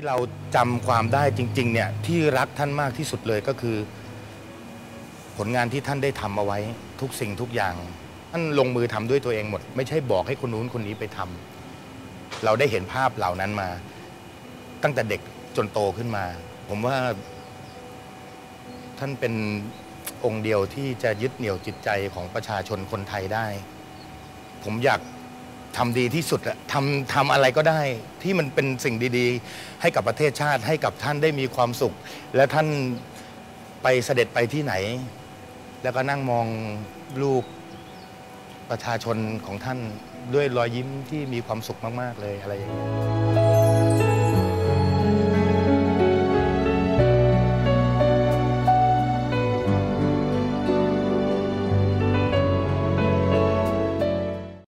ที่เราจำความได้จริง ๆ เนี่ยที่รักท่านมากที่สุดเลยก็คือ ผลงานที่ท่านได้ทำเอาไว้ทุกสิ่งทุกอย่าง ท่านลงมือทำด้วยตัวเองหมด ไม่ใช่บอกให้คนนู้นคนนี้ไปทำเราได้เห็นภาพเหล่านั้นมา ตั้งแต่เด็กจนโตขึ้นมา ผมว่า ท่านเป็นองค์เดียวที่จะยึดเหนี่ยวจิตใจของประชาชนคนไทยได้ ผมอยาก ทำดีที่สุดอะทำทำอะไรก็ได้ที่มันเป็นสิ่งดีๆ ให้กับประเทศชาติให้กับท่านได้มีความสุข และท่านไปเสด็จไปที่ไหน แล้วก็นั่งมองลูกประชาชนของท่านด้วยรอยยิ้มที่มีความสุขมาก ๆ เลยอะไรอย่างนี้